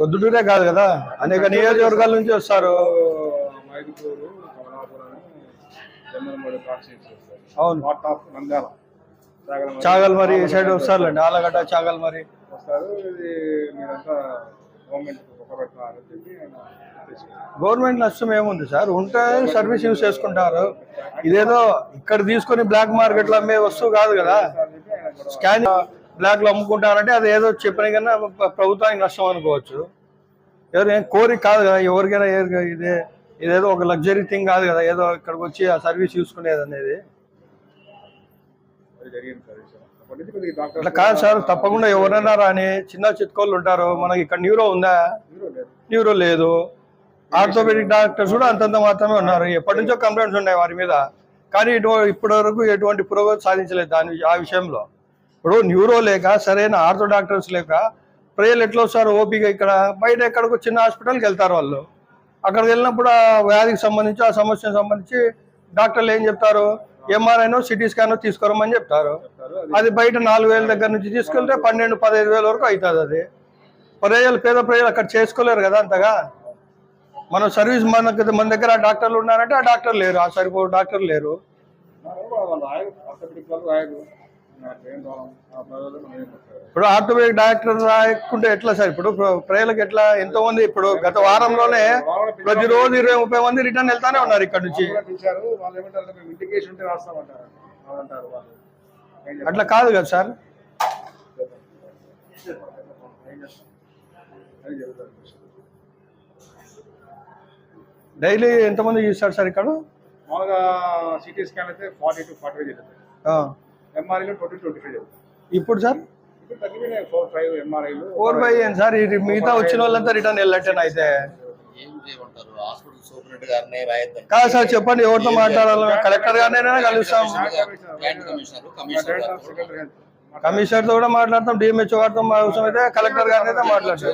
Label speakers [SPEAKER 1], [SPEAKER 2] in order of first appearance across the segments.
[SPEAKER 1] ప్రొద్దుటూరే కాదు కదా? అనేక నియోజకవర్గాల నుంచి వస్తారు.
[SPEAKER 2] వస్తారు
[SPEAKER 1] అవును. చాగల్ మరి సైడ్ వస్తారులేండి. ఆలగడ్డ చాగల్ మరి
[SPEAKER 2] వస్తారు గవర్నమెంట్
[SPEAKER 1] నష్టం ఏముంది సార్? ఉంటే సర్వీస్ యూజ్ చేసుకుంటారు. ఇదేదో ఇక్కడ తీసుకొని బ్లాక్ మార్కెట్లో అమ్మే వస్తువు కాదు కదా. స్కాన్ బ్లాక్లో అమ్ముకుంటారంటే అది ఏదో చెప్పిన కన్నా ప్ర- ప్రభుత్వానికి నష్టం అనుకోవచ్చు. ఎవరు ఏం కోరిక కాదు కదా ఎవరికైనా ఇదే ఇదేదో ఒక లగ్జరీ థింగ్ కాదు కదా ఏదో ఇక్కడికి వచ్చి ఆ సర్వీస్ చూసుకునేది అనేది. అట్లా కాదు సార్ తప్పకుండా ఎవరైనా రాని చిన్న చిత్కోళ్ళు ఉంటారు. మనకి ఇక్కడ న్యూరో ఉందా. న్యూరో లేదు. ఆర్థోపెడిక్ డాక్టర్స్ కూడా అంతంత మాత్రమే ఉన్నారు. ఎప్పటి నుంచో కంప్లైంట్స్ ఉన్నాయి వారి మీద. కానీ ఇటు ఇప్పటి వరకు ఎటువంటి పురోగతి సాధించలేదు దాని ఆ విషయంలో. ఇప్పుడు న్యూరో లేక సరైన ఆర్థో డాక్టర్స్ లేక ప్రజలు ఎట్లా వస్తారు? ఓపిక ఇక్కడ. బయట ఎక్కడికి చిన్న హాస్పిటల్కి వెళ్తారు వాళ్ళు. అక్కడికి వెళ్ళినప్పుడు ఆ వ్యాధికి సంబంధించి ఆ సమస్యకు సంబంధించి డాక్టర్లు ఏం చెప్తారు? ఎంఆర్ఐనో సిటీ స్కానో తీసుకోరమని చెప్తారు.
[SPEAKER 2] అది
[SPEAKER 1] బయట నాలుగు వేల దగ్గర నుంచి తీసుకెళ్తే పన్నెండు పదహైదు వేల వరకు అవుతుంది అది. ప్రజలు పేద ప్రజలు అక్కడ చేసుకోలేరు కదా అంతగా? మన సర్వీస్ మనకు మన దగ్గర ఆ డాక్టర్లు ఉన్నారంటే ఆ డాక్టర్ లేరు. ఆ సరిపో డాక్టర్ లేరు. ఇప్పుడు ఆర్థోపెడిక్ డాక్టర్ రాయకుంటే ఎట్లా సార్? ఇప్పుడు ప్ర- ప్రజలకు ఎట్లా? ఎంతో మంది ఇప్పుడు గత వారంలోనే ప్రతిరోజు ఇరవై ముప్పై మంది రిటర్న్ వెళ్తానే ఉన్నారు ఇక్కడ నుంచి? అట్లా కాదు కదా సార్? డైలీ ఎంతమంది చూస్తారు సార్ ఇక్కడ?
[SPEAKER 2] మామూలుగా సిటీ స్కాన్ అయితే ఫార్టీ టు ఫార్టీ ఫైవ్ జరుగుతుంది
[SPEAKER 1] ఆ.
[SPEAKER 2] ఎంఆర్ఐలో ట్వంటీ ట్వంటీ ఫైవ్
[SPEAKER 1] ఇప్పుడు సార్?
[SPEAKER 2] ఫోర్ ఫైవ్ ఎంఆర్ఐలు
[SPEAKER 1] ఫోర్ బై ఏం సార్? ఇది మిగతా వచ్చిన వాళ్ళంతా రిటర్న్ వెళ్ళట్టేనా అయితే. కాదు సార్ చెప్పండి ఎవరితో మాట్లాడాలి? కలెక్టర్ గారినైనా కలుస్తాం. కమిషనర్తో కూడా మాట్లాడతాం. డిఎంహెచ్ఓ గారితో మా అవసరం అయితే కలెక్టర్ గారిని అయితే మాట్లాడతాం.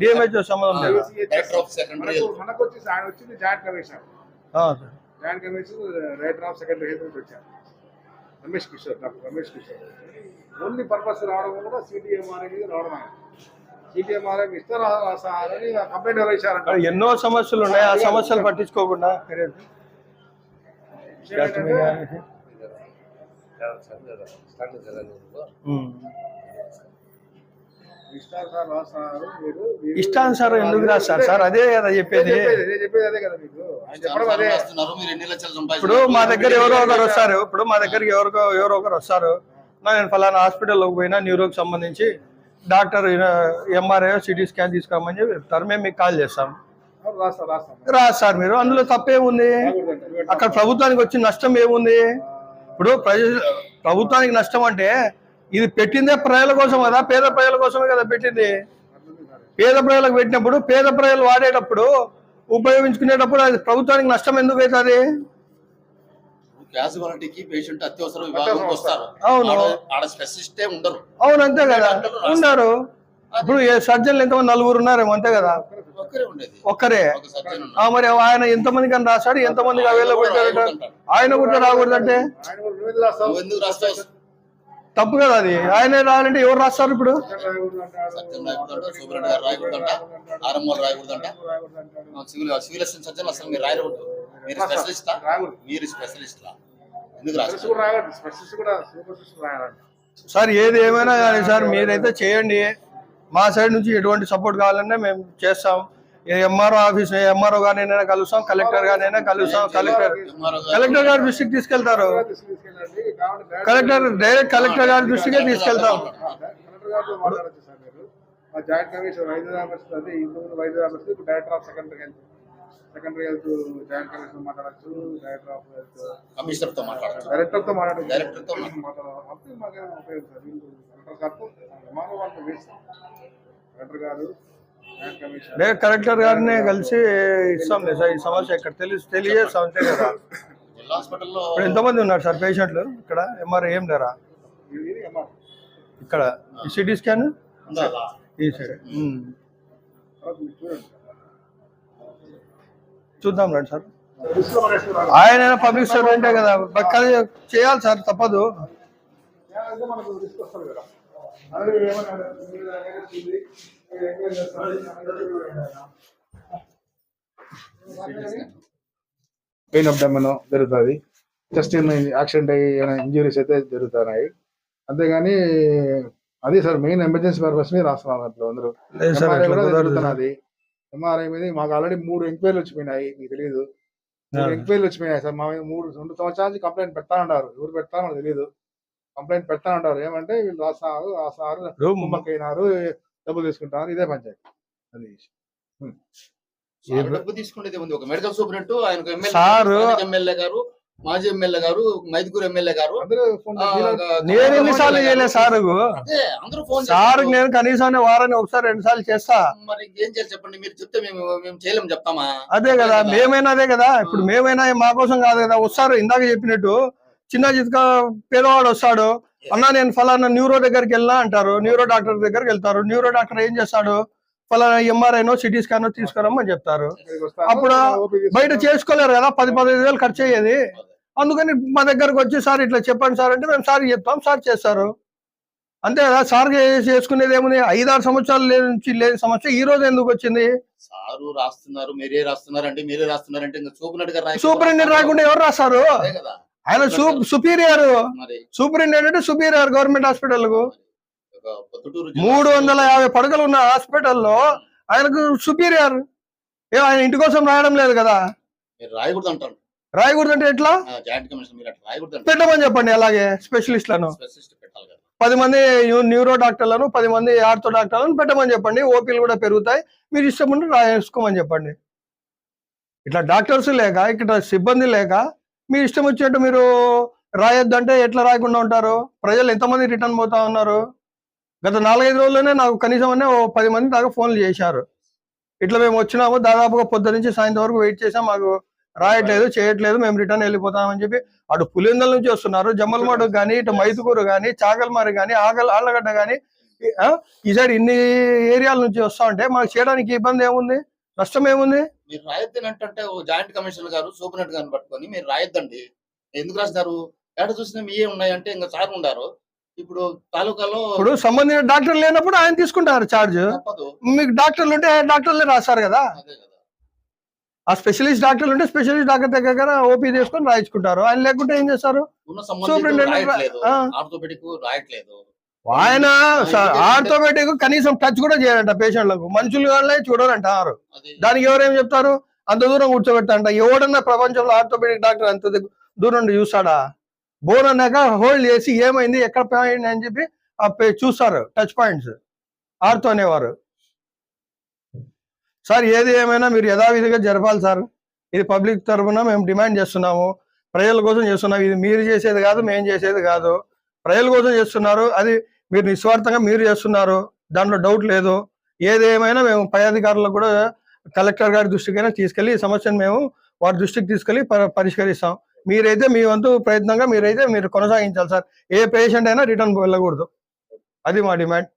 [SPEAKER 1] డిఎంహెచ్ఓ సంబంధం లేదు.
[SPEAKER 2] Joint
[SPEAKER 1] sir.
[SPEAKER 2] Joint commissioner writer of secondary health వచ్చారు. Ramesh Kishore doctor Ramesh Kishore. Only purpose రావడం కూడా సిటీఎంఆర్ఐ రావడం ఆయన సిటీఎంఆర్ఐ ఇస్తారా సార్ అని కంప్లైంట్
[SPEAKER 1] మరి ఎన్నో సమస్యలు ఉన్నాయి? ఆ సమస్యలు పట్టించుకోకుండా. ఇష్టానుసారం ఎందుకు రాస్తారు సార్? అదే కదా చెప్పేది.
[SPEAKER 2] నేను చెప్పేది నేను చెప్పేది అదే కదా మీకు. ఆయన చెప్పడం అదే.
[SPEAKER 3] రాస్తున్నారు మీరు ఎన్ని లక్షలు
[SPEAKER 1] ఇప్పుడు మా దగ్గర ఎవరో ఒకరు వస్తారు. ఇప్పుడు మా దగ్గరికి ఎవరికో ఎవరో ఒకరు వస్తారు. నా నేను ఫలానా హాస్పిటల్లోకి పోయినా న్యూరోకి సంబంధించి డాక్టర్ ఎంఆర్ఐ సిటీ స్కాన్ తీసుకోమని చెప్పి చెప్తారు. మేము మీకు కాల్ చేస్తాం. రాదు సార్ మీరు. అందులో తప్పేముంది. అక్కడ ప్రభుత్వానికి వచ్చిన నష్టం ఏముంది? ఇప్పుడు ప్రజ ప్రభుత్వానికి నష్టం అంటే ఇది పెట్టిందే ప్రజల కోసం కదా పేద ప్రజల కోసమే కదా పెట్టింది. పేద ప్రజలకు పెట్టినప్పుడు పేద ప్రజలు వాడేటప్పుడు ఉపయోగించుకునేటప్పుడు అది ప్రభుత్వానికి నష్టం ఎందుకు అవుతుంది?
[SPEAKER 3] క్యాజువాలిటీకి పేషెంట్ అత్యవసర విభాగంకి వస్తారు.
[SPEAKER 1] అవును.
[SPEAKER 3] ఆడ- ఆడ స్పెషలిస్టే ఉండరు.
[SPEAKER 1] అవును అంతే కదా. ఉన్నారు ఇప్పుడు సర్జన్లు ఎంతమంది? నలుగురు ఉన్నారేమో అంతే కదా.
[SPEAKER 3] ఒక్కరే ఉండేది.
[SPEAKER 1] ఒక్కరే.
[SPEAKER 3] ఒక సర్జన్
[SPEAKER 1] ఆ మరి ఆయన ఎంతమందికి అని రాశాడు? ఎంతమందికి అవైలబుల్ ఆయన కూడా రాకూడదంటే? తప్పు కదా అది? ఆయనే రాయాలంటే ఎవరు రాస్తారు ఇప్పుడు?
[SPEAKER 3] సర్జన్ రాయకూడదంట సూపరింటెండెంట్ గారు రాయకూడదంట. ఆర్ఎంఓ రాయకూడదంట. సివిల్ సివిల్ అసిస్టెంట్ సర్జన్ అసలు మీరు రాయకూడదు. మీరు స్పెషలిస్టా? స్పెషలిస్టా? ఎందుకు రాస్తారు?
[SPEAKER 1] సార్ ఏది ఏమైనా కానీ సార్ మీరైతే చేయండి. మా సైడ్ నుంచి ఎటువంటి సపోర్ట్ కావాలన్నా మేము చేస్తాం. ఎంఆర్ఓ ఆఫీస్ ఎంఆర్ఓ గారినైనా కలుస్తాం కలెక్టర్ గారినైనా కలుస్తాం కలెక్టర్ కలెక్టర్ గారి దృష్టికి తీసుకెళ్తారు కలెక్టర్ డైరెక్ట్ కలెక్టర్ గారి దృష్టికే తీసుకెళ్తాం
[SPEAKER 2] కలెక్టర్ గారితో మాట్లాడచ్చు సార్ మీరు మా జాయింట్ కమిషన్ ఇంతకుముందు ఇప్పుడు director of secondary health secondary health joint commission మాట్లాడచ్చు డైరెక్టర్ ఆఫ్ హెల్త్
[SPEAKER 3] కమిషనర్తో మాట్లాడచ్చు
[SPEAKER 2] డైరెక్టర్తో మాట్లాడచ్చు
[SPEAKER 3] Director తో
[SPEAKER 2] మాట్లాడాలి అప్పుడు మాకేం ఉపయోగం సార్ వీళ్ళు కలెక్టర్ గారితో విమానం వాళ్ళతో వేస్తాం కలెక్టర్ గారు
[SPEAKER 1] డైరెక్ట్ కలెక్టర్ గారినే కలిసి ఇస్తాం లేదు సార్ ఈ సమస్య ఇక్కడ తెలిసి తెలియజేస్తాం అంతే కదా. ఇప్పుడు ఎంతమంది ఉన్నారు సార్ పేషెంట్లు? ఇక్కడ ఎంఆర్ఐ ఏం లేరా?
[SPEAKER 2] ఎంఆర్
[SPEAKER 1] ఇక్కడ ఈ సిటీ స్కాన్? ఈ సైడ్. చూద్దాం రండి సార్. ఆయన పబ్లిక్ సర్వెంటే కదా బట్ కానీ చేయాలి సార్ తప్పదు.
[SPEAKER 2] మనకు పెయిన్ అబ్డమన్ జరుగుతుంది. చెస్ట్ యాక్సిడెంట్ అయ్యి ఇంజురీస్ అయితే జరుగుతున్నాయి. అంతేగాని అది సార్ మెయిన్ ఎమర్జెన్సీ పర్పస్ మీద రాస్తున్నాం అందరూ.
[SPEAKER 1] అట్లా సార్.
[SPEAKER 2] జరుగుతున్నది ఎంఆర్ఐ మీద మాకు ఆల్రెడీ మూడు ఎంక్వైరీలు వచ్చిపోయినాయి మీకు తెలియదు మూడు. ఎంక్వైరీలు వచ్చిపోయినాయి సార్. మా మీద మూడు రెండు సంవత్సరాల నుంచి కంప్లైంట్ పెడతా ఉన్నారు. ఎవరు మనకు తెలియదు కంప్లైంట్ పెడతా ఉంటారు ఏమంటే వీళ్ళు రాస్తున్నారు రాస్తున్నారు డబ్బులు తీసుకుంటారు ఇదే పంచాయతీ. అది
[SPEAKER 3] సార్ డబ్బు తీసుకునేది ఉంది ఒక మెడికల్ సూపరింట్ ఆయన ఎమ్మెల్యే గారు మాజీ ఎమ్మెల్యే గారు మైదుగురు ఎమ్మెల్యే గారు.
[SPEAKER 1] నేను ఎన్నిసార్లు చేయలేదు సార్
[SPEAKER 3] అదే అందరూ ఫోన్
[SPEAKER 1] సార్
[SPEAKER 3] చేస్తున్నారు.
[SPEAKER 1] నేను కనీసం వారాన్ని ఒకసారి రెండు సార్లు చేస్తా.
[SPEAKER 3] మరి ఏం చేయాలి చెప్పండి? మీరు చెప్తే మేము మేము చేయలేము చెప్తామా?
[SPEAKER 1] అదే కదా మేమైనా అదే కదా. ఇప్పుడు మేమైనా మా కోసం కాదు. కదా వస్తారు ఇందాక చెప్పినట్టు చిన్న చిత్క పేదవాడు వస్తాడు. అన్నా నేను ఫలానా న్యూరో దగ్గరికి వెళ్ళినా అంటారు. న్యూరో డాక్టర్ దగ్గరికి వెళ్తారు. న్యూరో డాక్టర్ ఏం చేస్తాడు? ఫలానా ఎంఆర్ఐనో సిటీ స్కానో తీసుకురమ్మని చెప్తారు. అప్పుడు. బయట చేసుకోలేరు కదా పది పదిహేను వేలు ఖర్చు అయ్యేది. అందుకని మా దగ్గరకు వచ్చి సార్ ఇట్లా చెప్పండి సార్ అంటే మేము సార్ చెప్తాం సార్ చేస్తారు. అంతే కదా సార్ చేసుకునేది ఏముంది? ఐదారు సంవత్సరాలు లేని నుంచి లేని సమస్య. ఈ రోజు ఎందుకు వచ్చింది?
[SPEAKER 3] సారు రాస్తున్నారు మీరే రాస్తున్నారు అంటే మీరే చూపినట్టుగా రాయకుండా
[SPEAKER 1] సూపరింటెండెంట్ రాకుండా ఎవరు రాస్తారు? ఆయన సుపీరియర్. సూపరింటెండెంట్ సుపీరియర్ గవర్నమెంట్
[SPEAKER 3] హాస్పిటల్కు
[SPEAKER 1] మూడు వందల యాభై పడకలు ఉన్న హాస్పిటల్లో ఆయనకు సుపీరియర్. ఏ ఆయన ఇంటి కోసం రాయడం లేదు కదా.
[SPEAKER 3] రాయకూడదు
[SPEAKER 1] అంటే ఎట్లా? పెట్టమని చెప్పండి అలాగే స్పెషలిస్ట్లను. పది మంది న్యూ- న్యూరో డాక్టర్లను పది మంది ఆర్థో డాక్టర్లను పెట్టమని చెప్పండి. ఓపీలు కూడా పెరుగుతాయి. మీరు ఇష్టం ఉంటే రాసుకోమని చెప్పండి. ఇట్లా డాక్టర్స్ లేక ఇక్కడ సిబ్బంది లేక మీ ఇష్టం వచ్చినట్టు మీరు రాయొద్దంటే ఎట్లా రాయకుండా ఉంటారు? ప్రజలు ఎంతమంది రిటర్న్ పోతా ఉన్నారు? గత నాలుగైదు రోజుల్లోనే నాకు కనీసం అనే ఓ పది మంది దాకా ఫోన్లు చేశారు. ఇట్లా మేము వచ్చినాము దాదాపుగా పొద్దు నుంచి సాయంత్రం వరకు వెయిట్ చేసాం మాకు రాయట్లేదు చేయట్లేదు మేము రిటర్న్ వెళ్ళిపోతామని చెప్పి అటు పులిందల నుంచి వస్తున్నారు జమ్మలమాడు కానీ ఇటు మైతుకూరు కానీ చాకల్మారి కానీ ఆగల్ ఆళ్ళగడ్డ కానీ ఈ సైడ్ ఇన్ని ఏరియాల నుంచి వస్తా ఉంటే మాకు చేయడానికి ఇబ్బంది ఏముంది? నష్టం ఏముంది?
[SPEAKER 3] మీరు రాయొద్దని అంటే ఓ జాయింట్ కమిషనర్ గారు సూపరింట్ గారిని పట్టుకొని మీరు రాయొద్దండి. ఎందుకు రాసినారు ఎక్కడ చూసినా మీయే ఉన్నాయంటే ఇంకా సార్ ఉండారు. ఇప్పుడు తాలూకాలో
[SPEAKER 1] ఇప్పుడు సంబంధించిన డాక్టర్ లేనప్పుడు ఆయన తీసుకుంటారు
[SPEAKER 3] తప్పదు.
[SPEAKER 1] మీకు డాక్టర్లు ఉంటే డాక్టర్లే రాస్తారు కదా. ఆ స్పెషలిస్ట్ డాక్టర్లు ఉంటే స్పెషలిస్ట్ డాక్టర్ దగ్గర ఓపీ తీసుకొని రాయించుకుంటారు. ఆయన లేకుంటే ఏం చేస్తారు? సూపరింటెండెంట్
[SPEAKER 3] రాయట్లేదు.
[SPEAKER 1] ఆయన ఆర్థోమేటిక్ కనీసం టచ్ కూడా చేయాలంట పేషెంట్లకు. మనుషులు వాళ్ళే చూడాలంటారు
[SPEAKER 3] అది.
[SPEAKER 1] దానికి ఎవరేం చెప్తారు? అంత దూరం కూర్చోబెట్టంట. ఎవడన్నా ప్రపంచంలో ఆర్థోపెడిక్ డాక్టర్ అంత దూరం నుండి చూస్తాడా? బోన్ అన్నాక హోల్డ్ చేసి ఏమైంది ఎక్కడ పోయింది అని చెప్పి చూస్తారు. Touch points. ఆర్థో అనేవారు. సార్ ఏది ఏమైనా మీరు యథావిధిగా జరపాలి సార్. ఇది పబ్లిక్ తరఫున మేము డిమాండ్ చేస్తున్నాము. ప్రజల కోసం చేస్తున్నాం. ఇది మీరు చేసేది కాదు మేము చేసేది కాదు. ప్రజల కోసం చేస్తున్నారు. అది మీరు నిస్వార్థంగా మీరు చేస్తున్నారు దాంట్లో డౌట్ లేదు. ఏదేమైనా మేము పై అధికారులకు కూడా కలెక్టర్ గారి దృష్టికైనా తీసుకెళ్ళి ఈ సమస్యను మేము వారి దృష్టికి తీసుకెళ్ళి ప- పరిష్కరిస్తాం. మీరైతే మీ వంతు ప్రయత్నంగా మీరైతే మీరు కొనసాగించాలి సార్. ఏ పేషెంట్ అయినా రిటర్న్ వెళ్ళకూడదు. అది మా డిమాండ్.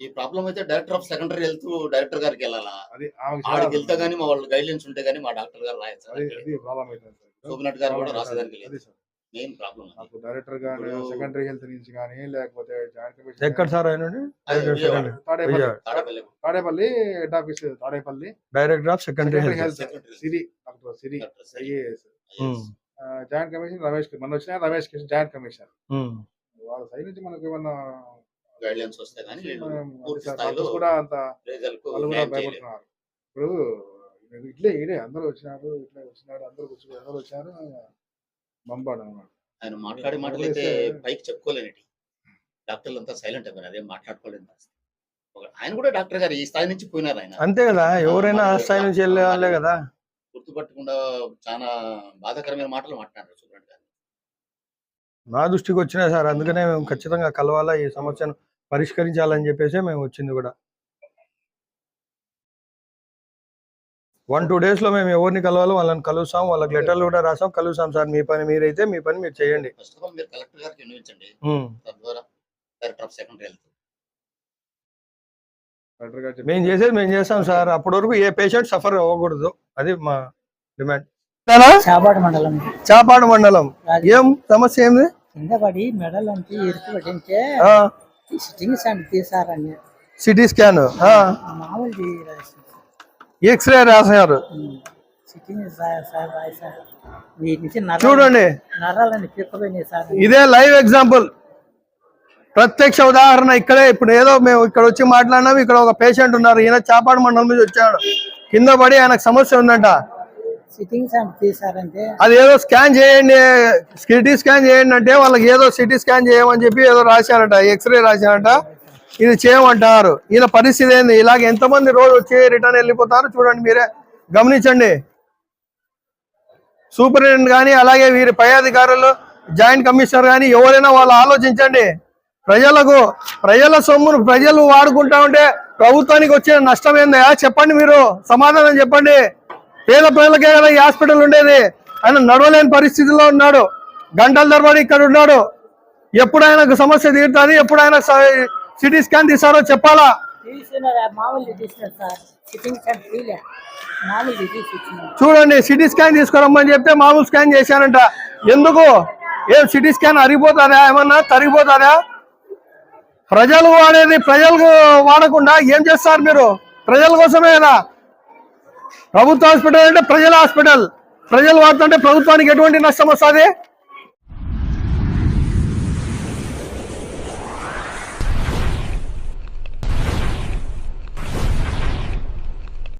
[SPEAKER 3] ఈ ప్రాబ్లం అయితే director of secondary health director గారికి వెళ్ళాలా? ఆడికి వెళ్తే గానీ మా వాళ్ళు గైడ్లైన్స్ ఉంటే గానీ మా డాక్టర్ గారు రాయచ్చు గారు కూడా రాసేదానికి లేదు. మెయిన్ ప్రాబ్లం
[SPEAKER 2] నాకు డైరెక్టర్ గానీ సెకండరీ హెల్త్ నుంచి కానీ లేకపోతే జాయింట్
[SPEAKER 1] ఎక్కడ
[SPEAKER 2] కమిషన్
[SPEAKER 1] సార్ ఆయన.
[SPEAKER 2] Tadepalli.
[SPEAKER 3] Tadapalli.
[SPEAKER 2] Head office Tadepalli.
[SPEAKER 1] Director of secondary health.
[SPEAKER 2] Siri doctor Siri. IAS. Joint commission Ramesh మన వచ్చిన రమేష్ కిషన్ జాయింట్ కమిషన్. వాళ్ళ సైడ్ నుంచి మనకి ఏమన్నా
[SPEAKER 3] గైడ్లైన్స్ వస్తే గానీ స్థాయిలో
[SPEAKER 2] డాక్టర్స్ కూడా అంత వాళ్ళు కూడా. భయపడుతున్నారు. ఇప్పుడు ఇట్లే ఇడే అందరూ వచ్చినారు ఇట్లా వచ్చినారు అందరూ కూర్చుని అందరూ వచ్చారు బంబాడు
[SPEAKER 3] ఆయన మాట్లాడే మాటలు అయితే పైకి చెప్పుకోలేనిటి డాక్టర్లు అంతా సైలెంట్ అయిపోయారు అదేం మాట్లాడుకోలేదు ఒక- ఆయన కూడా డాక్టర్ గారు ఈ స్థాయి నుంచి పోయినారు ఆయన.
[SPEAKER 1] అంతే కదా ఎవరైనా ఆ స్థాయి నుంచి వెళ్ళే కదా.
[SPEAKER 3] గుర్తుపట్టకుండా చాలా బాధాకరమైన మాటలు మాట్లాడారు సూపరింట్ గారు.
[SPEAKER 1] మా దృష్టికి వచ్చినాయి సార్ అందుకనే మేము ఖచ్చితంగా కలవాలా ఈ సమస్యను పరిష్కరించాలని చెప్పేసి మేము వచ్చింది కూడా. వన్ టూ డేస్లో మేము ఎవరిని కలవాలో వాళ్ళని కలుస్తాం వాళ్ళకి లెటర్లు కూడా రాసాం కలుస్తాం సార్ మీ పని మీరైతే మీ పని మీరు చేయండి. మేము. చేసేది మేము చేస్తాం సార్. అప్పటి వరకు ఏ పేషెంట్ సఫర్ అవ్వకూడదు. అది మా డిమాండ్
[SPEAKER 4] చాపాడు మండలం.
[SPEAKER 1] చాపాడు మండలం. ఏం సమస్య ఏంది?
[SPEAKER 4] కింద పడి మెడలంతా ఇరుకు పట్టింటే
[SPEAKER 1] ఆ,
[SPEAKER 4] సిట్టింగ్ సెంటర్ తీసారని
[SPEAKER 1] సిటీ స్కాన్.
[SPEAKER 4] మామూలు
[SPEAKER 1] ఎక్స్రే రాశారు. చూడండి. ఇదే లైవ్ ఎగ్జాంపుల్. ప్రత్యక్ష ఉదాహరణ ఇక్కడే. ఇప్పుడు ఏదో మేము ఇక్కడ వచ్చి మాట్లాడినాం ఇక్కడ ఒక పేషెంట్ ఉన్నారు. ఈయన చాపాడు మండలం నుంచి వచ్చాడు. కింద పడి ఆయనకు సమస్య ఉందంట. అది ఏదో స్కాన్ చేయండి సిటీ స్కాన్ చేయండి అంటే వాళ్ళకి ఏదో సిటీ స్కాన్ చేయమని చెప్పి ఏదో రాశారట ఎక్స్రే రాశారట. ఇది చేయమంటారు. ఈయన పరిస్థితి ఏంది? ఇలాగ ఎంతమంది రోజు వచ్చి రిటర్న్ వెళ్ళిపోతారు? చూడండి మీరే గమనించండి. సూపరింటెండెంట్ కానీ అలాగే వీరి పై అధికారులు జాయింట్ కమిషనర్ కానీ ఎవరైనా వాళ్ళు ఆలోచించండి. ప్రజలకు ప్రజల సొమ్మును ప్రజలు వాడుకుంటా ఉంటే ప్రభుత్వానికి వచ్చే నష్టం ఏందా? చెప్పండి మీరు. సమాధానం చెప్పండి. పేద ప్రజలకే కదా ఈ హాస్పిటల్ ఉండేది? ఆయన నడవలేని పరిస్థితిలో ఉన్నాడు. గంటల తరబడి ఇక్కడ ఉన్నాడు. ఎప్పుడు ఆయనకు సమస్య తీరుతుంది ఎప్పుడు ఆయన సిటీ స్కాన్ తీసారో చెప్పాలా? చూడండి సిటీ స్కాన్ తీసుకురమ్మని చెప్తే మామూలు స్కాన్ చేశారంట. ఎందుకు? ఏం సిటీ స్కాన్ అరిగిపోతారా ఏమన్నా తరిగిపోతారా ప్రజలు వాడేది ప్రజలకు వాడకుండా ఏం చేస్తారు మీరు? ప్రజల కోసమే కదా ప్రభుత్వ హాస్పిటల్ అంటే ప్రజల హాస్పిటల్. ప్రజలు వాడుతుంటే ప్రభుత్వానికి ఎటువంటి నష్టం వస్తుంది?